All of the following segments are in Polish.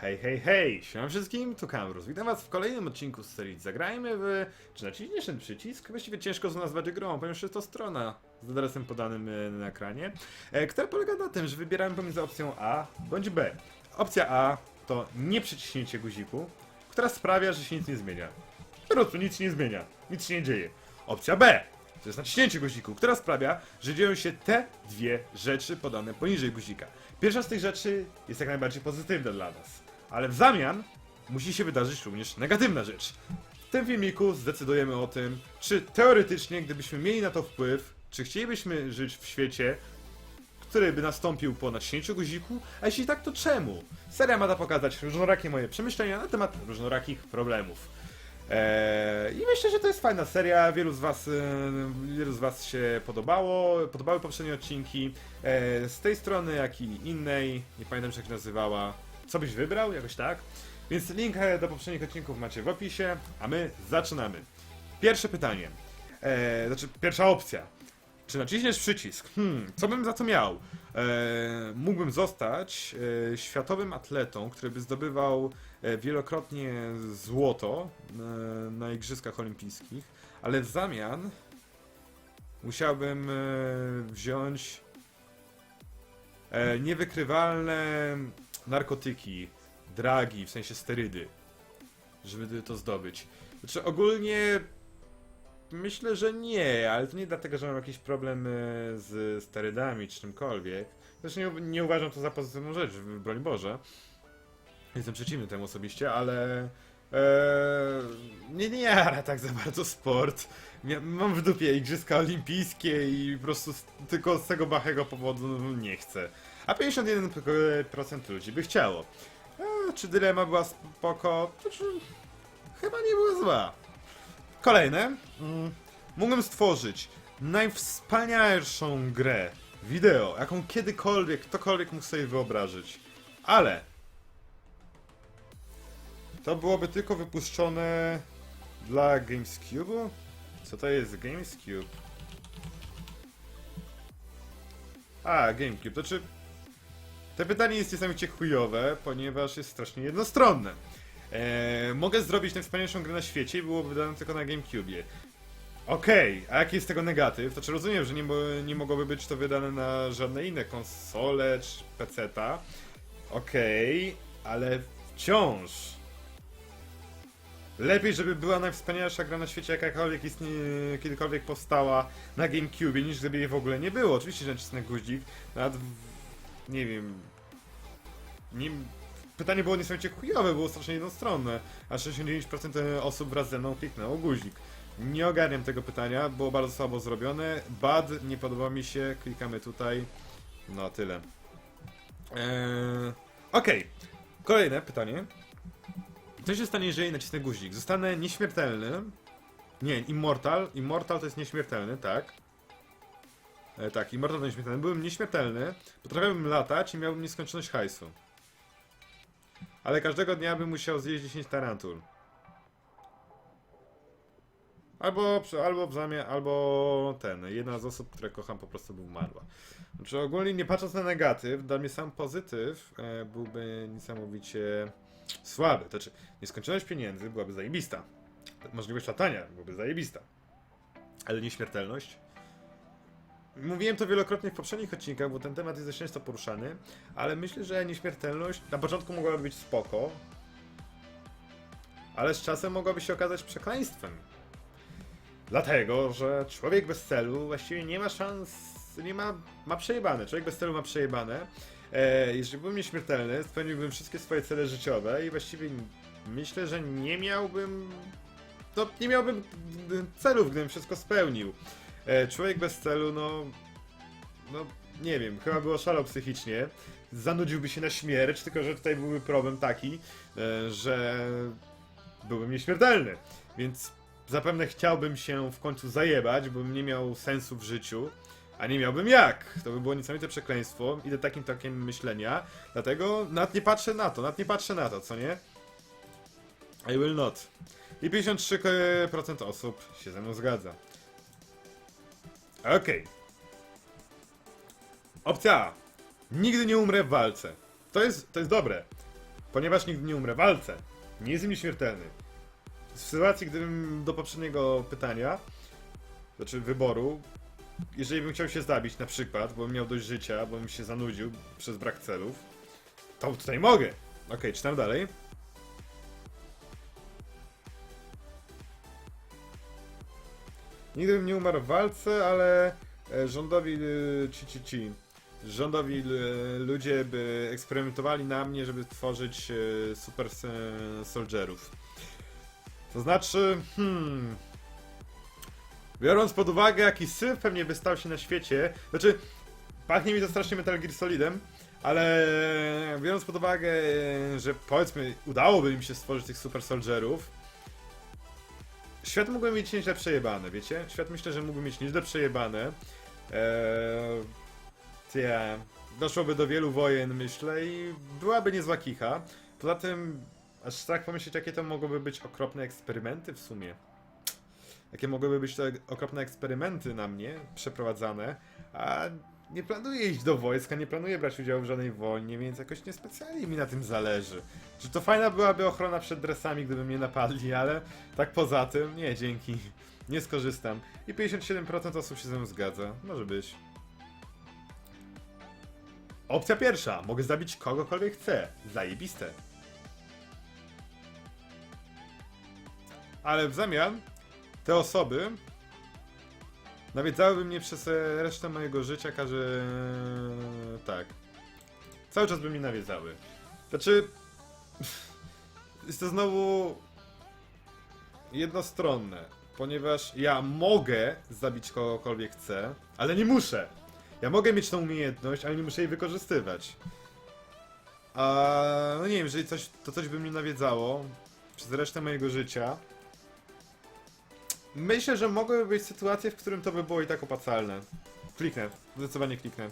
Hej, hej, hej! Siema wszystkim, tu Kamrus. Witam was w kolejnym odcinku z serii Zagrajmy w... Czy naciśniesz ten przycisk? Właściwie ciężko to nazwać grą, ponieważ jest to strona z adresem podanym e, na ekranie, e, która polega na tym, że wybieramy pomiędzy opcją A bądź B. Opcja A to nie przyciśnięcie guziku, która sprawia, że się nic nie zmienia. Po prostu nic się nie zmienia, nic się nie dzieje. Opcja B to jest naciśnięcie guziku, która sprawia, że dzieją się te dwie rzeczy podane poniżej guzika. Pierwsza z tych rzeczy jest jak najbardziej pozytywna dla nas, ale w zamian musi się wydarzyć również negatywna rzecz. W tym filmiku zdecydujemy o tym, czy teoretycznie, gdybyśmy mieli na to wpływ, czy chcielibyśmy żyć w świecie, który by nastąpił po naciśnięciu guziku, a jeśli tak, to czemu? Seria ma to pokazać różnorakie moje przemyślenia na temat różnorakich problemów. Eee, I myślę, że to jest fajna seria. Wielu z was, e, wielu z was się podobało, podobały poprzednie odcinki. E, z tej strony, jak i innej, nie pamiętam jak się nazywała. Co byś wybrał? Jakoś tak. Więc link e, do poprzednich odcinków macie w opisie, a my zaczynamy. Pierwsze pytanie. E, znaczy, pierwsza opcja. Czy naciśniesz przycisk? Hmm, co bym za to miał? E, mógłbym zostać e, światowym atletą, który by zdobywał e, wielokrotnie złoto e, na Igrzyskach Olimpijskich, ale w zamian musiałbym e, wziąć e, niewykrywalne narkotyki, dragi, w sensie sterydy, żeby to zdobyć. Znaczy ogólnie Myślę, że nie, ale to nie dlatego, że mam jakiś problem z sterydami czy czymkolwiek. Zresztą nie, nie uważam to za pozytywną rzecz, broń Boże. Jestem przeciwny temu osobiście, ale e, nie, nie jara tak za bardzo sport. Mam w dupie igrzyska olimpijskie i po prostu z, tylko z tego bachego powodu nie chcę. A 51% ludzi by chciało. E, czy dylema była spoko? To czy... Chyba nie była zła. Kolejne. Mm, mógłbym stworzyć najwspanialszą grę wideo, jaką kiedykolwiek ktokolwiek mógł sobie wyobrazić. Ale to byłoby tylko wypuszczone dla Gamescube'u? Co to jest Gamescube? A, Gamecube. To czy... To pytanie jest niesamowicie chujowe, ponieważ jest strasznie jednostronne. Eee, mogę zrobić najwspanialszą grę na świecie i byłoby wydane tylko na GameCube. Okej, a jaki jest tego negatyw? To czy rozumiem, że nie, nie mogłoby być to wydane na żadne inne konsole czy PC-ta? Okej, ale wciąż. Lepiej, żeby była najwspanialsza gra na świecie, jakakolwiek istnie- kiedykolwiek powstała na GameCube, niż gdyby jej w ogóle nie było. Oczywiście, że nacisnę guzik, nawet w, nie wiem, nie, pytanie było niesamowicie chujowe, było strasznie jednostronne, a 69% osób wraz ze mną kliknęło guzik. Nie ogarniam tego pytania, było bardzo słabo zrobione. Bad, nie podoba mi się, klikamy tutaj. No, tyle. Eee, Okej, kolejne pytanie. Co się stanie, jeżeli nacisnę guzik? Zostanę nieśmiertelny. Nie, Immortal. Immortal to jest nieśmiertelny, tak. E, tak, Immortal to nieśmiertelny. Byłem nieśmiertelny, potrafiłbym latać i miałbym nieskończoność hajsu. Ale każdego dnia bym musiał zjeść 10 tarantul. Albo, albo w zamian, albo ten, jedna z osób, które kocham po prostu by umarła. Znaczy ogólnie nie patrząc na negatyw, dla mnie sam pozytyw e, byłby niesamowicie słaby. To znaczy, nieskończoność pieniędzy byłaby zajebista. Możliwość latania byłaby zajebista. Ale nieśmiertelność? Mówiłem to wielokrotnie w poprzednich odcinkach, bo ten temat jest dość często poruszany, ale myślę, że nieśmiertelność na początku mogłaby być spoko, ale z czasem mogłaby się okazać przekleństwem. Dlatego, że człowiek bez celu właściwie nie ma szans, nie ma, ma przejebane. Człowiek bez celu ma przejebane. E, jeżeli byłbym nieśmiertelny, spełniłbym wszystkie swoje cele życiowe i właściwie myślę, że nie miałbym, no nie miałbym celów, gdybym wszystko spełnił. E, człowiek bez celu, no, no nie wiem, chyba by oszalał psychicznie, zanudziłby się na śmierć, tylko że tutaj byłby problem taki, e, że byłbym nieśmiertelny, więc zapewne chciałbym się w końcu zajebać, bym nie miał sensu w życiu, a nie miałbym jak. To by było niesamowite przekleństwo. Idę takim tokiem myślenia, dlatego nawet nie patrzę na to, nawet nie patrzę na to, co nie? I will not. I 53% osób się ze mną zgadza. Okej. Opcja A. Nigdy nie umrę w walce. To jest, to jest dobre. ponieważ nigdy nie umrę w walce. Nie jestem nieśmiertelny. W sytuacji, gdybym do poprzedniego pytania, znaczy wyboru, jeżeli bym chciał się zabić na przykład, bo bym miał dość życia, bo bym się zanudził przez brak celów, to tutaj mogę. Okej, czytam dalej. Nigdy bym nie umarł w walce, ale e, rządowi e, ci, ci, ci. Rządowi e, ludzie by eksperymentowali na mnie, żeby tworzyć super soldierów. To znaczy, hmm. Biorąc pod uwagę, jaki syf pewnie by stał się na świecie, znaczy, pachnie mi to strasznie Metal Gear Solidem, ale biorąc pod uwagę, że powiedzmy, udałoby im się stworzyć tych super soldierów, świat mógłby mieć nieźle przejebane, wiecie? Świat myślę, że mógłby mieć nieźle przejebane. Eee, doszłoby do wielu wojen, myślę, i byłaby niezła kicha. Poza tym, aż strach pomyśleć, jakie to mogłyby być okropne eksperymenty w sumie. Jakie mogłyby być te okropne eksperymenty na mnie przeprowadzane, a nie planuję iść do wojska, nie planuję brać udziału w żadnej wojnie, więc jakoś niespecjalnie mi na tym zależy. Że to fajna byłaby ochrona przed dresami, gdyby mnie napadli, ale tak poza tym, nie, dzięki. Nie skorzystam. I 57% osób się ze mną zgadza. Może być. Opcja pierwsza. Mogę zabić kogokolwiek chcę. Zajebiste. Ale w zamian te osoby nawiedzałyby mnie przez e, resztę mojego życia, każe... tak. Cały czas by mnie nawiedzały. Znaczy... Jest to znowu... jednostronne, ponieważ ja mogę zabić kogokolwiek chcę, ale nie muszę. Ja mogę mieć tą umiejętność, ale nie muszę jej wykorzystywać. A no nie wiem, jeżeli coś, to coś by mnie nawiedzało przez resztę mojego życia, Myślę, że mogłyby być sytuacje, w którym to by było i tak opłacalne. Kliknę, zdecydowanie kliknę.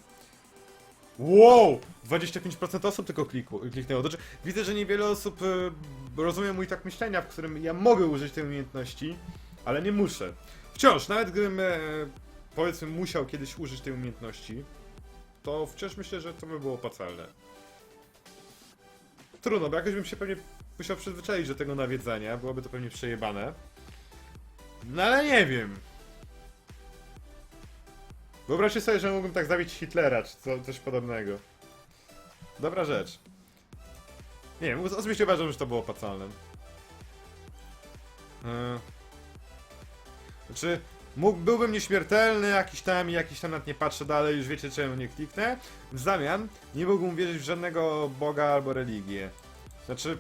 Wow! 25% osób tylko klikło, kliknęło. Znaczy, widzę, że niewiele osób e, rozumie mój tak myślenia, w którym ja mogę użyć tej umiejętności, ale nie muszę. Wciąż, nawet gdybym e, powiedzmy musiał kiedyś użyć tej umiejętności, to wciąż myślę, że to by było opłacalne. Trudno, bo jakoś bym się pewnie musiał przyzwyczaić do tego nawiedzania, byłoby to pewnie przejebane. No ale nie wiem. Wyobraźcie sobie, że mógłbym tak zabić Hitlera, czy co, coś podobnego. Dobra rzecz. Nie wiem, osobiście uważam, że to było opłacalne. Yy. Znaczy, mógł, byłbym nieśmiertelny, jakiś tam, i jakiś tam nawet nie patrzę dalej, już wiecie czemu nie kliknę. W zamian nie mógłbym wierzyć w żadnego boga albo religię. Znaczy,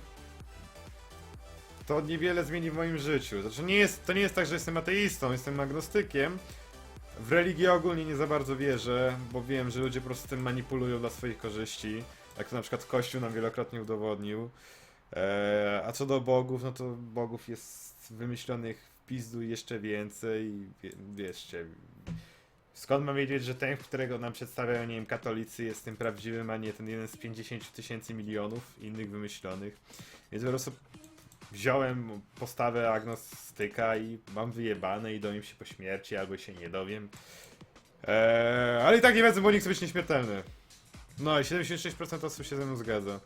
to niewiele zmieni w moim życiu. Znaczy nie jest, to nie jest tak, że jestem ateistą, jestem agnostykiem. W religię ogólnie nie za bardzo wierzę, bo wiem, że ludzie po prostu tym manipulują dla swoich korzyści. Jak to na przykład Kościół nam wielokrotnie udowodnił. Eee, a co do bogów, no to bogów jest wymyślonych w pizdu jeszcze więcej. Wie, wierzcie. Skąd mam wiedzieć, że ten, którego nam przedstawiają, nie wiem, katolicy jest tym prawdziwym, a nie ten jeden z 50 tysięcy milionów innych wymyślonych. Więc po prostu wziąłem postawę agnostyka i mam wyjebane i dowiem się po śmierci, albo się nie dowiem. Eee, ale i tak nie wiedzę, bo nie chcę być nieśmiertelny. No i 76% osób się ze mną zgadza.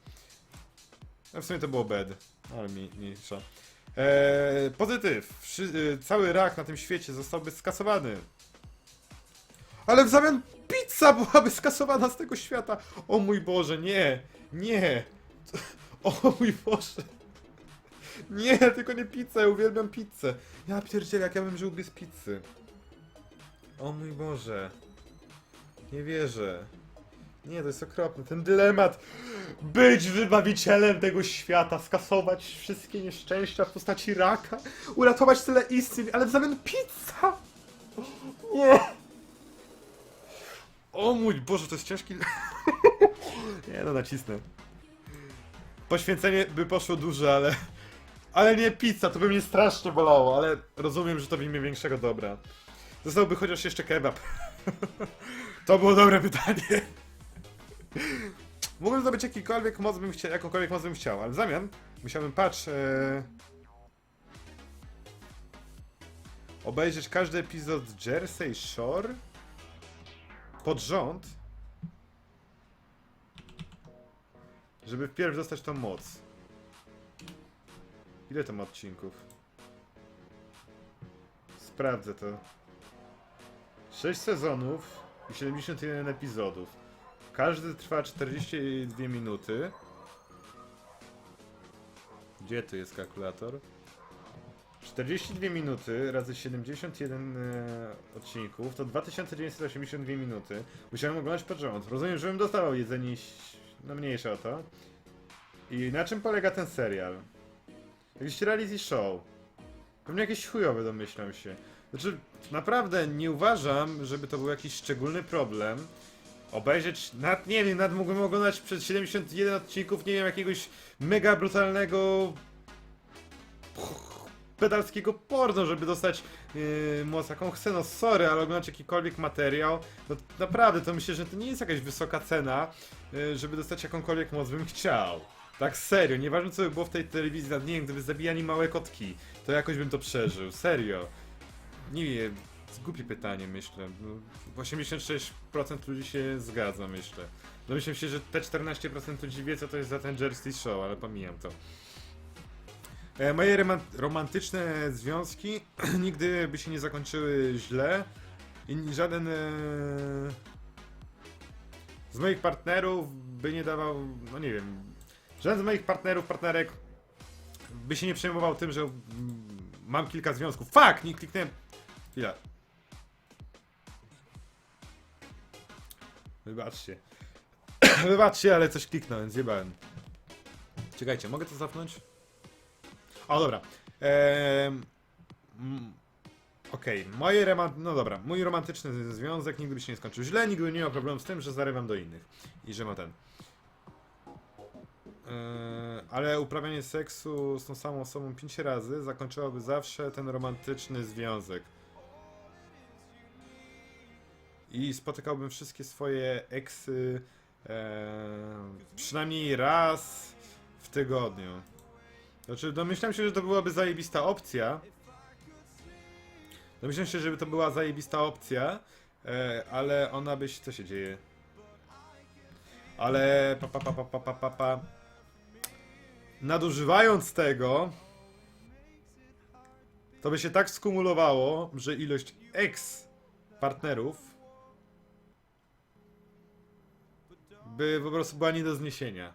No w sumie to było bad, ale mi mniejsza. Eee, pozytyw. Wszy- y, cały rak na tym świecie zostałby skasowany. Ale w zamian pizza byłaby skasowana z tego świata. O mój Boże, nie, nie. O mój Boże. Nie, tylko nie pizzę, ja uwielbiam pizzę. Ja pierdzielę, jak ja bym żył bez pizzy. O mój Boże. Nie wierzę. Nie, to jest okropne. Ten dylemat. Być wybawicielem tego świata, skasować wszystkie nieszczęścia w postaci raka, uratować tyle istnień, ale w zamian pizza! Nie! O mój Boże, to jest ciężki... Nie no, nacisnę. Poświęcenie by poszło duże, ale... Ale nie pizza, to by mnie strasznie bolało, ale rozumiem, że to w imię większego dobra. Zostałby chociaż jeszcze kebab. to było dobre pytanie. Mógłbym zdobyć jakikolwiek moc bym chciał, jakąkolwiek moc bym chciał, ale w zamian musiałbym, patrz, e... obejrzeć każdy epizod Jersey Shore pod rząd, żeby wpierw dostać tą moc. Ile to ma odcinków? Sprawdzę to. 6 sezonów i 71 epizodów. Każdy trwa 42 minuty. Gdzie tu jest kalkulator? 42 minuty razy 71 e, odcinków to 2982 minuty. Musiałem oglądać pod rząd. Rozumiem, żebym dostawał jedzenie no mniejsze o to. I na czym polega ten serial? Jakiś reality show. Pewnie jakieś chujowe domyślam się. Znaczy, naprawdę nie uważam, żeby to był jakiś szczególny problem. Obejrzeć, nad, nie wiem, nad mógłbym oglądać przez 71 odcinków, nie wiem, jakiegoś mega brutalnego pedalskiego porno, żeby dostać yy, moc jaką chcę, no sorry, ale oglądać jakikolwiek materiał, no naprawdę, to myślę, że to nie jest jakaś wysoka cena, yy, żeby dostać jakąkolwiek moc, bym chciał. Tak serio, nieważne co by było w tej telewizji, nawet nie gdyby zabijali małe kotki, to jakoś bym to przeżył, serio. Nie wiem, głupie pytanie myślę, no, 86% ludzi się zgadza, myślę. Domyślam się, że te 14% ludzi wie co to jest za ten Jersey Show, ale pomijam to. E, Moje roman- romantyczne związki nigdy by się nie zakończyły źle i żaden e, z moich partnerów by nie dawał, no nie wiem, żaden z moich partnerów, partnerek by się nie przejmował tym, że mm, mam kilka związków. Fuck! Nie kliknąłem. Chwila. Wybaczcie. Wybaczcie, ale coś kliknąłem, zjebałem. Czekajcie, mogę to zapnąć? O, dobra. Mm, Okej, moje reman... No dobra, mój romantyczny związek nigdy by się nie skończył źle, nigdy nie miał problemu z tym, że zarywam do innych. I że ma ten. Eee, ale uprawianie seksu z tą samą osobą pięć razy zakończyłoby zawsze ten romantyczny związek. I spotykałbym wszystkie swoje eksy eee, przynajmniej raz w tygodniu. Znaczy, domyślam się, że to byłaby zajebista opcja. Domyślam się, żeby to była zajebista opcja, e, ale ona by się... Co się dzieje? Ale... Pa, pa, pa, pa, pa, pa, pa. Nadużywając tego... To by się tak skumulowało, że ilość ex partnerów by po prostu była nie do zniesienia.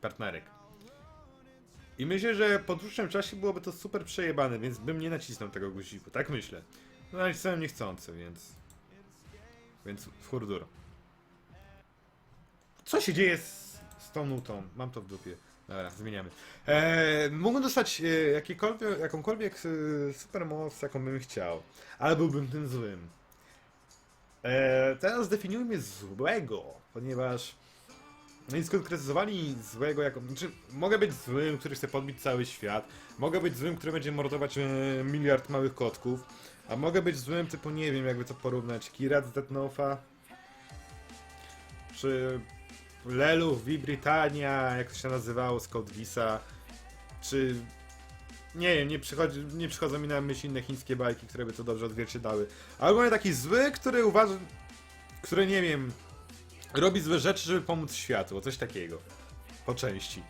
Partnerek. I myślę, że po dłuższym czasie byłoby to super przejebane, więc bym nie nacisnął tego guziku. Tak myślę. No nacisnąłem niechcący, więc... Więc w hurdur. Co się dzieje z, z tą nutą? Mam to w dupie. Dobra, zmieniamy. Eee, mógłbym dostać e, jakąkolwiek e, supermoc, jaką bym chciał. Ale byłbym tym złym. Eee, teraz zdefiniujmy złego, ponieważ... I skonkretyzowali złego jako... Znaczy, mogę być złym, który chce podbić cały świat. Mogę być złym, który będzie mordować e, miliard małych kotków. A mogę być złym typu, nie wiem jakby to porównać, Kirat z Death. Czy Lelu w Britannia, jak to się nazywało, Code Geassa. Czy... Nie wiem, nie, przychodzi, nie przychodzą mi na myśl inne chińskie bajki, które by to dobrze odzwierciedlały. Albo taki zły, który uważa... Który, nie wiem, robi złe rzeczy, żeby pomóc światu, coś takiego. Po części.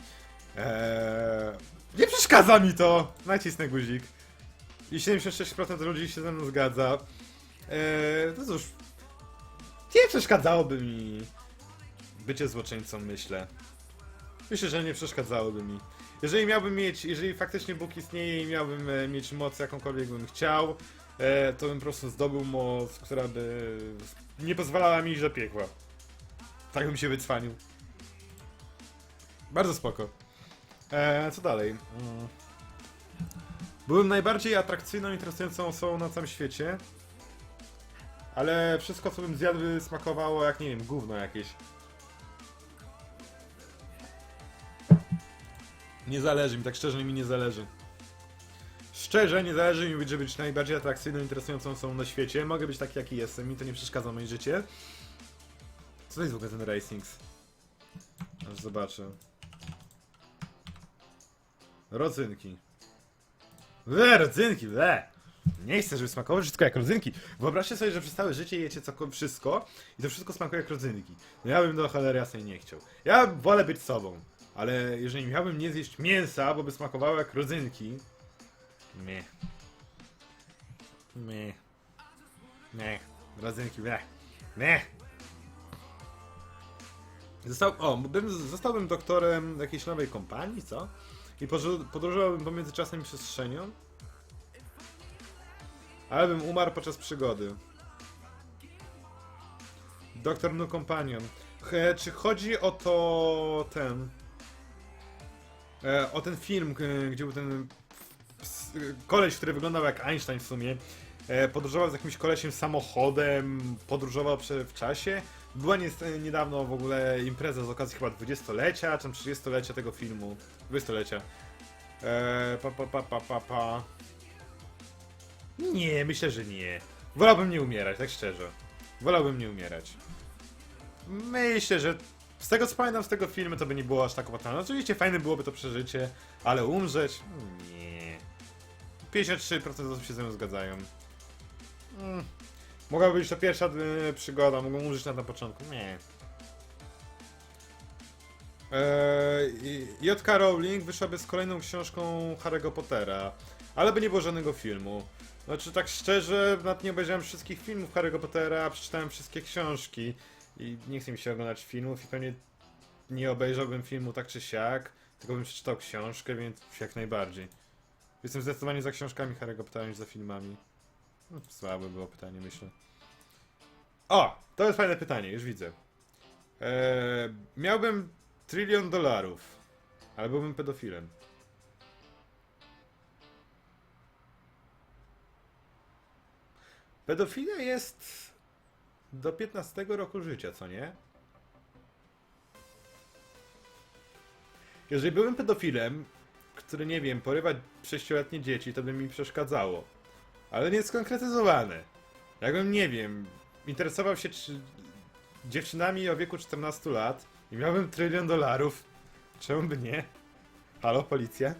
Eee, nie przeszkadza mi to! Nacisnę guzik. I 76% ludzi się ze mną zgadza. Eee, to cóż. Nie przeszkadzałoby mi bycie złoczyńcą, myślę. Myślę, że nie przeszkadzałoby mi. Jeżeli miałbym mieć, jeżeli faktycznie Bóg istnieje i miałbym e, mieć moc jakąkolwiek bym chciał, e, to bym po prostu zdobył moc, która by nie pozwalała mi iść do piekła. Tak bym się wycwanił. Bardzo spoko. Eee, co dalej? Mm. Byłem najbardziej atrakcyjną, interesującą osobą na całym świecie. Ale wszystko, co bym zjadł, by smakowało jak, nie wiem, gówno jakieś. Nie zależy mi, tak szczerze mi nie zależy. Szczerze, nie zależy mi żeby być najbardziej atrakcyjną, interesującą osobą na świecie. Mogę być taki, jaki jestem, mi to nie przeszkadza moje życie. Co to jest w ogóle ten Racings? Aż zobaczę. Rodzynki. Le, rodzynki, le! Nie chcę, żeby smakowało wszystko jak rodzynki. Wyobraźcie sobie, że przez całe życie jecie co, wszystko i to wszystko smakuje jak rodzynki. No ja bym do cholery jasnej nie chciał. Ja wolę być sobą. Ale jeżeli miałbym nie zjeść mięsa, bo by smakowało jak rodzynki... Nie. Nie. Nie. Rodzynki, nie. Nie. Został, o, bym, zostałbym doktorem jakiejś nowej kompanii, co? I podróż- podróżowałbym pomiędzy czasem i przestrzenią. Ale bym umarł podczas przygody. Doktor No Companion. Ch- czy chodzi o to ten. E, o ten film, k- gdzie był ten ps- koleś, który wyglądał jak Einstein w sumie. E, podróżował z jakimś kolesiem samochodem, podróżował w czasie. Była niedawno w ogóle impreza z okazji chyba 20-lecia, czy tam 30-lecia tego filmu. 20-lecia. E, pa, pa, pa, pa, pa, pa. Nie, myślę, że nie. Wolałbym nie umierać, tak szczerze. Wolałbym nie umierać. Myślę, że z tego co pamiętam z tego filmu, to by nie było aż tak opłacalne. Oczywiście fajne byłoby to przeżycie, ale umrzeć? Nie. 53% osób się ze mną zgadzają. Mm. Mogłaby być to pierwsza y, przygoda, mogą umrzeć na, na początku. Nie. Eee, J.K. Rowling wyszłaby z kolejną książką Harry'ego Pottera, ale by nie było żadnego filmu. Znaczy, tak szczerze, nawet nie obejrzałem wszystkich filmów Harry'ego Pottera, przeczytałem wszystkie książki i nie chcę mi się oglądać filmów i pewnie nie obejrzałbym filmu tak czy siak, tylko bym przeczytał książkę, więc jak najbardziej. Jestem zdecydowanie za książkami Harry'ego Pottera niż za filmami. No, słabe było pytanie, myślę. O! To jest fajne pytanie, już widzę. Eee, miałbym trylion dolarów, ale byłbym pedofilem. Pedofilia jest do 15 roku życia, co nie? Jeżeli byłem pedofilem, który nie wiem, porywać sześcioletnie dzieci, to by mi przeszkadzało. Ale nie skonkretyzowane. Jakbym, nie wiem, interesował się czy... dziewczynami o wieku 14 lat i miałbym trylion dolarów, czemu by nie? Halo, policja?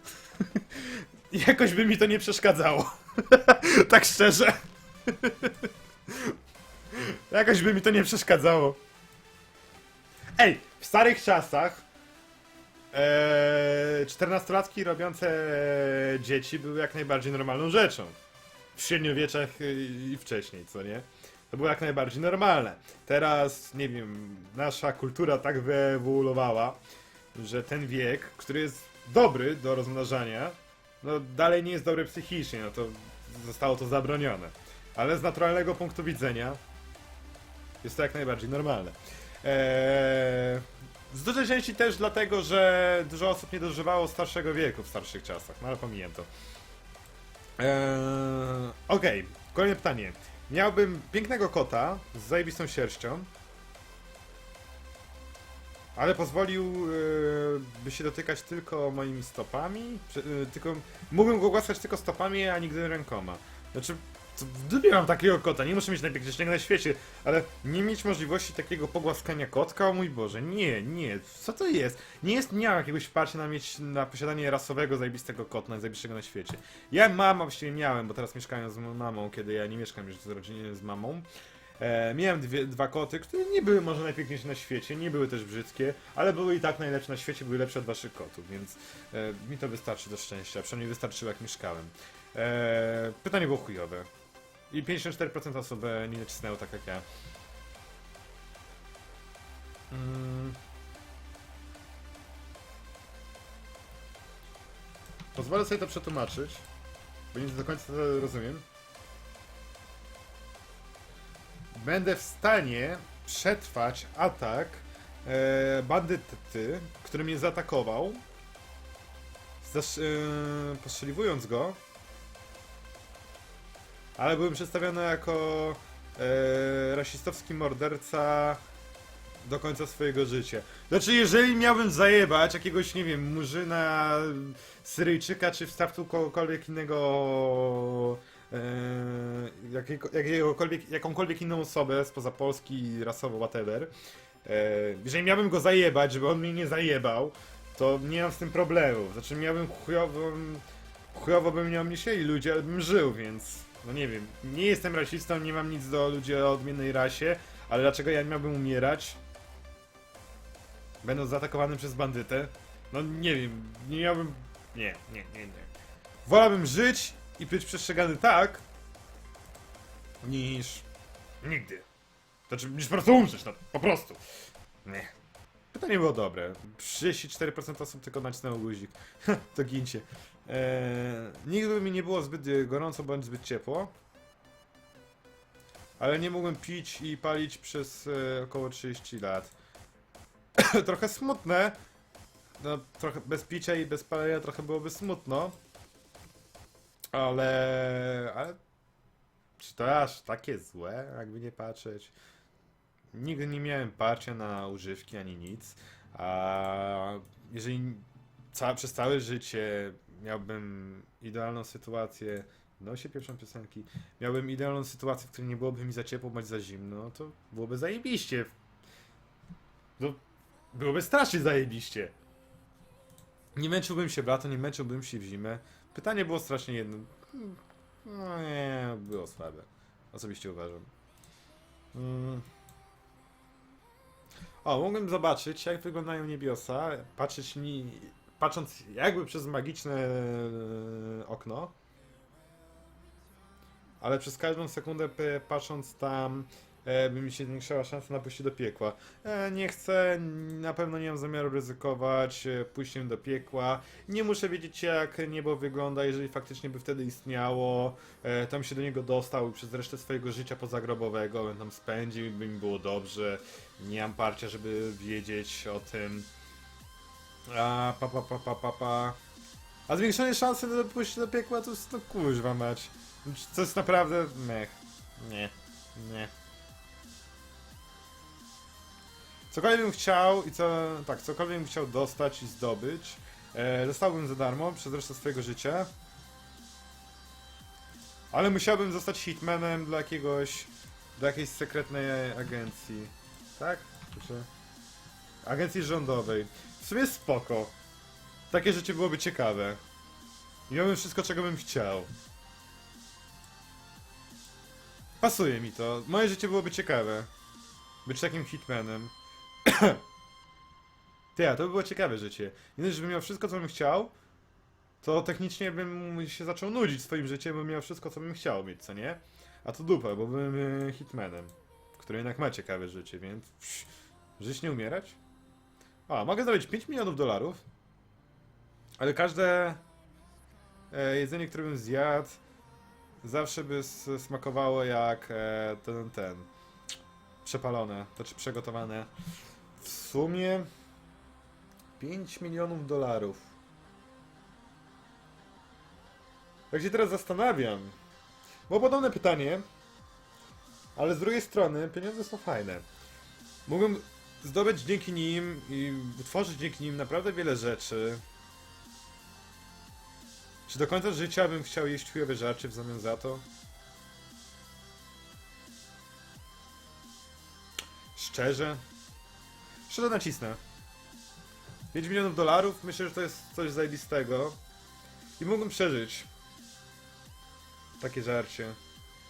Jakoś by mi to nie przeszkadzało. tak szczerze. Jakoś by mi to nie przeszkadzało. Ej, w starych czasach Eee, 14-latki robiące dzieci były jak najbardziej normalną rzeczą. W średniowieczach y, i wcześniej, co nie? To było jak najbardziej normalne. Teraz, nie wiem, nasza kultura tak wyewoluowała, że ten wiek, który jest dobry do rozmnażania, no dalej nie jest dobry psychicznie, no to zostało to zabronione. Ale z naturalnego punktu widzenia jest to jak najbardziej normalne. Eee, z dużej części też dlatego, że dużo osób nie dożywało starszego wieku w starszych czasach, no ale pomijam to. Eee, Okej, kolejne pytanie. Miałbym pięknego kota z zajebistą sierścią, ale pozwolił yy, by się dotykać tylko moimi stopami, yy, tylko mógłbym go głaskać tylko stopami, a nigdy rękoma. Znaczy, to w dupie mam takiego kota, nie muszę mieć najpiękniejszego na świecie, ale nie mieć możliwości takiego pogłaskania kotka, o mój Boże, nie, nie, co to jest? Nie jest, nie jakiegoś wsparcia na mieć, na posiadanie rasowego, zajebistego kota, najzajebistego na świecie. Ja mam, a właściwie miałem, bo teraz mieszkałem z mamą, kiedy ja nie mieszkam już z rodzinie, z mamą. E, miałem dwie, dwa koty, które nie były może najpiękniejsze na świecie, nie były też brzydkie, ale były i tak najlepsze na świecie, były lepsze od waszych kotów, więc e, mi to wystarczy do szczęścia, przynajmniej wystarczyło jak mieszkałem. E, pytanie było chujowe. I 54% osób nie nacisnęło tak jak ja. Mm. Pozwolę sobie to przetłumaczyć, bo nie do końca to rozumiem. Będę w stanie przetrwać atak e, bandyty, który mnie zaatakował, zasz, e, postrzeliwując go, ale byłem przedstawiony jako e, rasistowski morderca do końca swojego życia. Znaczy, jeżeli miałbym zajebać jakiegoś, nie wiem, murzyna, Syryjczyka, czy wstawtu kogokolwiek innego, e, jakiego, jakiegokolwiek, jakąkolwiek inną osobę spoza Polski, rasowo, whatever, e, jeżeli miałbym go zajebać, żeby on mnie nie zajebał, to nie mam z tym problemu. Znaczy, miałbym chujową, chujowo by mnie myśleli ludzie, ale bym żył, więc no nie wiem. Nie jestem rasistą, nie mam nic do ludzi o odmiennej rasie, ale dlaczego ja miałbym umierać? Będąc zaatakowanym przez bandytę? No nie wiem, nie miałbym... Nie, nie, nie, nie. Wolałbym żyć i być przestrzegany tak, niż... Nigdy. Znaczy, niż po prostu umrzeć, no po prostu. Nie. Pytanie było dobre. 34% osób tylko nacisnęło guzik. to gincie. Eee, nigdy by mi nie było zbyt e, gorąco bądź zbyt ciepło. Ale nie mogłem pić i palić przez e, około 30 lat. trochę smutne. No, trochę bez picia i bez palenia trochę byłoby smutno. Ale... ale... Czy to aż takie złe, jakby nie patrzeć? Nigdy nie miałem parcia na używki ani nic. A jeżeli ca przez całe życie miałbym idealną sytuację, no się pierwszą piosenki, miałbym idealną sytuację, w której nie byłoby mi za ciepło bądź za zimno, to byłoby zajebiście. No, byłoby strasznie zajebiście. Nie męczyłbym się w lato, nie męczyłbym się w zimę. Pytanie było strasznie jedno. No nie, było słabe. Osobiście uważam. Mm. O, mogłem zobaczyć, jak wyglądają niebiosa, patrzeć ni... patrząc jakby przez magiczne e, okno. Ale przez każdą sekundę patrząc tam, e, by mi się zwiększała szansa na pójście do piekła. E, nie chcę, na pewno nie mam zamiaru ryzykować pójściem do piekła. Nie muszę wiedzieć, jak niebo wygląda, jeżeli faktycznie by wtedy istniało. Tam się do niego dostał i przez resztę swojego życia pozagrobowego bym tam spędził by mi było dobrze. Nie mam parcia, żeby wiedzieć o tym. A, pa, pa, pa, pa, pa, pa. A zwiększenie szansy na pójście do piekła to jest, no kuźwa mać. To jest naprawdę, mech. Nie, nie. Cokolwiek bym chciał i co, tak, cokolwiek bym chciał dostać i zdobyć, e, dostałbym za darmo przez resztę swojego życia. Ale musiałbym zostać hitmanem dla jakiegoś, dla jakiejś sekretnej agencji. Tak? Agencji rządowej. W sumie spoko. Takie rzeczy byłoby ciekawe. Miałbym wszystko, czego bym chciał. Pasuje mi to. Moje życie byłoby ciekawe. Być takim hitmanem. Ty, a to by było ciekawe życie. Nie dość, żebym miał wszystko, co bym chciał, to technicznie bym się zaczął nudzić swoim życiem, bym miał wszystko, co bym chciał mieć, co nie? A to dupa, bo byłem e, hitmanem, który jednak ma ciekawe życie, więc psz, żyć nie umierać? A, mogę zarobić 5 milionów dolarów, ale każde e, jedzenie, które bym zjadł, zawsze by smakowało jak e, ten, ten, przepalone, to czy przygotowane. W sumie 5 milionów dolarów. Tak się teraz zastanawiam. Było podobne pytanie, ale z drugiej strony pieniądze są fajne. Mógłbym zdobyć dzięki nim i utworzyć dzięki nim naprawdę wiele rzeczy. Czy do końca życia bym chciał jeść chujowe rzeczy w zamian za to? Szczerze? Szczerze nacisnę. 5 milionów dolarów, myślę, że to jest coś zajebistego. I mógłbym przeżyć. Takie żarcie.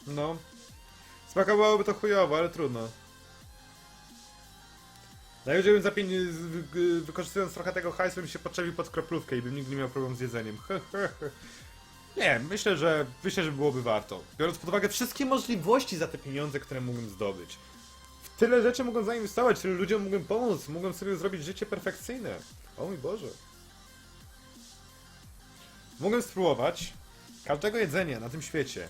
No. Smakowałoby to chujowo, ale trudno. Najwyżej za wy- wykorzystując trochę tego hajsu, bym się podczepił pod kroplówkę i bym nigdy nie miał problemu z jedzeniem. Nie, myślę, że myślę, że byłoby warto. Biorąc pod uwagę wszystkie możliwości za te pieniądze, które mógłbym zdobyć. W tyle rzeczy mogłem zainwestować, tyle ludziom mogłem pomóc, mogłem sobie zrobić życie perfekcyjne. O mój Boże. Mogłem spróbować każdego jedzenia na tym świecie.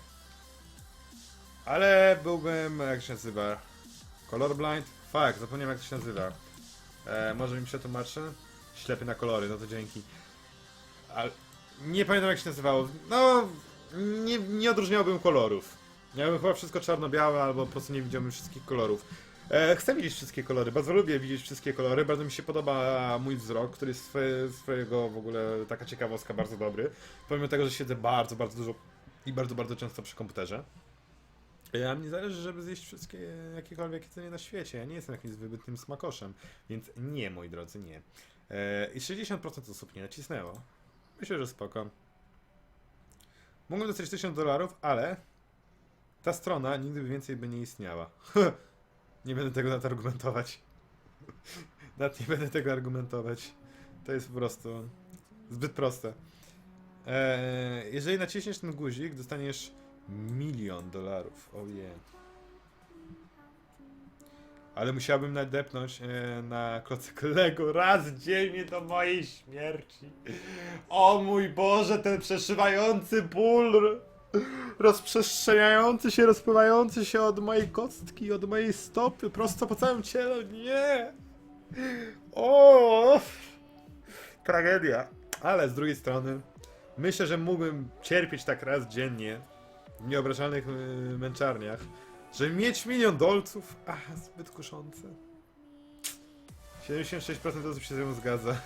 Ale byłbym, jak się nazywa? Colorblind? Fuck, zapomniałem jak to się nazywa. E, może mi przetłumaczy? Ślepy na kolory, no to dzięki. Ale nie pamiętam jak się nazywało. No, nie, nie odróżniałbym kolorów. Miałbym chyba wszystko czarno-białe, albo po prostu nie widziałbym wszystkich kolorów. E, chcę widzieć wszystkie kolory, bardzo lubię widzieć wszystkie kolory, bardzo mi się podoba mój wzrok, który jest swoje, swojego w ogóle taka ciekawostka, bardzo dobry. Pomimo tego, że siedzę bardzo, bardzo dużo i bardzo, bardzo często przy komputerze. E, A mnie zależy, żeby zjeść wszystkie jakiekolwiek jedzenie na świecie. Ja nie jestem jakimś wybitnym smakoszem, więc nie, moi drodzy, nie. E, I 60% osób nie nacisnęło. Myślę, że spoko. Mogłem dostać 1000 dolarów, ale ta strona nigdy więcej by nie istniała. nie będę tego nad argumentować. Nad nie będę tego argumentować. To jest po prostu zbyt proste. Eee, jeżeli naciśniesz ten guzik, dostaniesz milion dolarów. Ojej. Ale musiałbym nadepnąć e, na klocek Lego raz dziennie do mojej śmierci. O mój Boże, ten przeszywający ból! Rozprzestrzeniający się, rozpływający się od mojej kostki, od mojej stopy, prosto po całym ciele. Nie! O! Tragedia. Ale z drugiej strony, myślę, że mógłbym cierpieć tak raz dziennie w nieobrażalnych yy, męczarniach, żeby mieć milion dolców. Ach, zbyt kuszące. 76% osób się ze mną zgadza.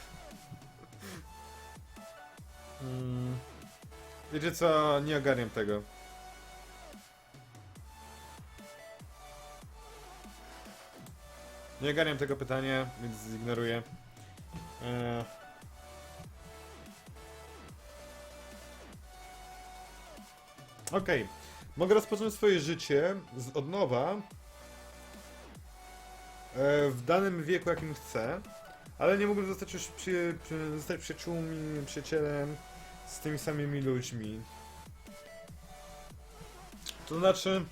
Mm. Wiecie co, nie ogarniam tego. Nie ogarniam tego pytania, więc zignoruję. Eee. Okej. Mogę rozpocząć swoje życie z, od nowa e, w danym wieku, jakim chcę, ale nie mógłbym zostać już przy, przy, zostać przyjaciółmi, przyjacielem z tymi samymi ludźmi. To znaczy...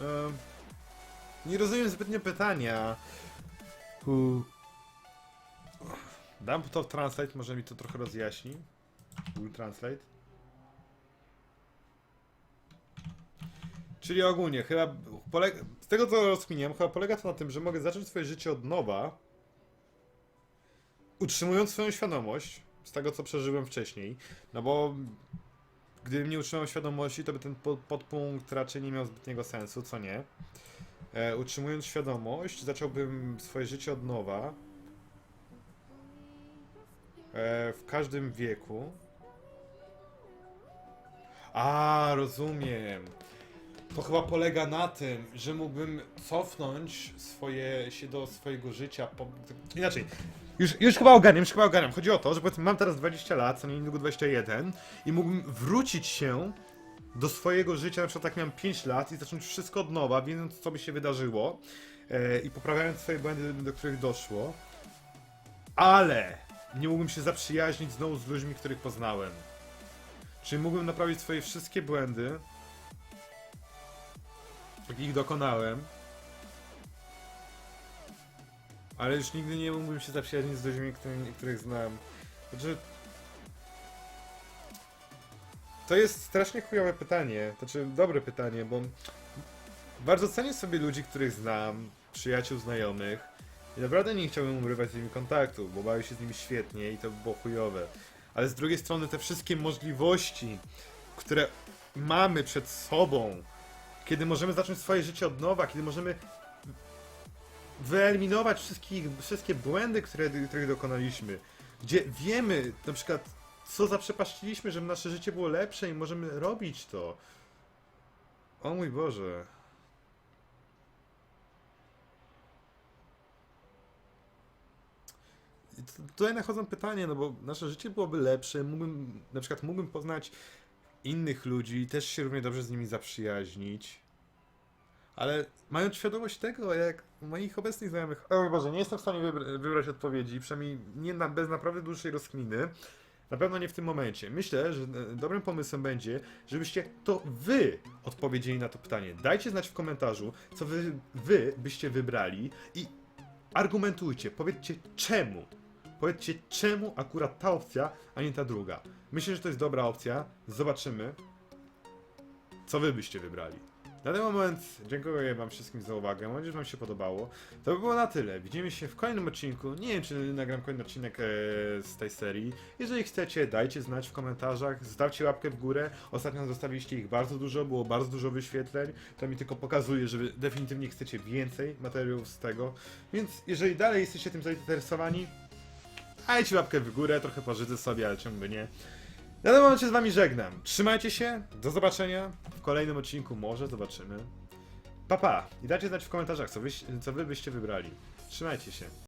Em, nie rozumiem zbytnio pytania. Dam to w translate, może mi to trochę rozjaśni. Google Translate. Czyli ogólnie, chyba z tego co rozkminiam, chyba polega to na tym, że mogę zacząć swoje życie od nowa, utrzymując swoją świadomość z tego co przeżyłem wcześniej, no bo gdybym nie utrzymał świadomości, to by ten pod, podpunkt raczej nie miał zbytniego sensu, co nie. E, utrzymując świadomość, zacząłbym swoje życie od nowa, w każdym wieku. A, rozumiem. To chyba polega na tym, że mógłbym cofnąć swoje, się do swojego życia. Po... Inaczej. Już, już chyba ogarniam, już chyba ogarniam. Chodzi o to, że powiedzmy mam teraz 20 lat, co nie niedługo 21 i mógłbym wrócić się do swojego życia, na przykład jak miałem 5 lat i zacząć wszystko od nowa, wiedząc co by się wydarzyło e, i poprawiając swoje błędy, do których doszło. Ale nie mógłbym się zaprzyjaźnić znowu z ludźmi, których poznałem. Czyli mógłbym naprawić swoje wszystkie błędy, jakich dokonałem. Ale już nigdy nie mógłbym się zaprzyjaźnić z ludźmi, których znam. Znaczy... To jest strasznie chujowe pytanie. Znaczy, dobre pytanie, bo bardzo cenię sobie ludzi, których znam, przyjaciół, znajomych. I naprawdę nie chciałbym urywać z nimi kontaktu, bo bawię się z nimi świetnie i to by było chujowe. Ale z drugiej strony te wszystkie możliwości, które mamy przed sobą, kiedy możemy zacząć swoje życie od nowa, kiedy możemy wyeliminować wszystkie błędy, które, których dokonaliśmy, gdzie wiemy na przykład, co zaprzepaściliśmy, żeby nasze życie było lepsze i możemy robić to. O mój Boże. I t- Tutaj nachodzą pytanie, no bo nasze życie byłoby lepsze, mógłbym, na przykład mógłbym poznać innych ludzi, też się równie dobrze z nimi zaprzyjaźnić. Ale mając świadomość tego, jak moich obecnych znajomych, o Boże, nie jestem w stanie wybra- wybrać odpowiedzi, przynajmniej nie na, bez naprawdę dłuższej rozkminy. Na pewno nie w tym momencie. Myślę, że e, dobrym pomysłem będzie, żebyście to wy odpowiedzieli na to pytanie. Dajcie znać w komentarzu, co wy, wy byście wybrali i argumentujcie, powiedzcie czemu. Powiedzcie czemu akurat ta opcja, a nie ta druga. Myślę, że to jest dobra opcja. Zobaczymy, co wy byście wybrali. Na ten moment dziękuję wam wszystkim za uwagę. Mam nadzieję, że wam się podobało. To by było na tyle. Widzimy się w kolejnym odcinku. Nie wiem, czy nagram kolejny odcinek e, z tej serii. Jeżeli chcecie, dajcie znać w komentarzach. Zostawcie łapkę w górę. Ostatnio zostawiliście ich bardzo dużo, było bardzo dużo wyświetleń. To mi tylko pokazuje, że definitywnie chcecie więcej materiałów z tego. Więc jeżeli dalej jesteście tym zainteresowani, dajcie łapkę w górę, trochę pożydzę sobie, ale czemu by nie. Na tym momencie z wami żegnam. Trzymajcie się, do zobaczenia w kolejnym odcinku, może zobaczymy. Pa pa! I dajcie znać w komentarzach, co wy, co wy byście wybrali. Trzymajcie się.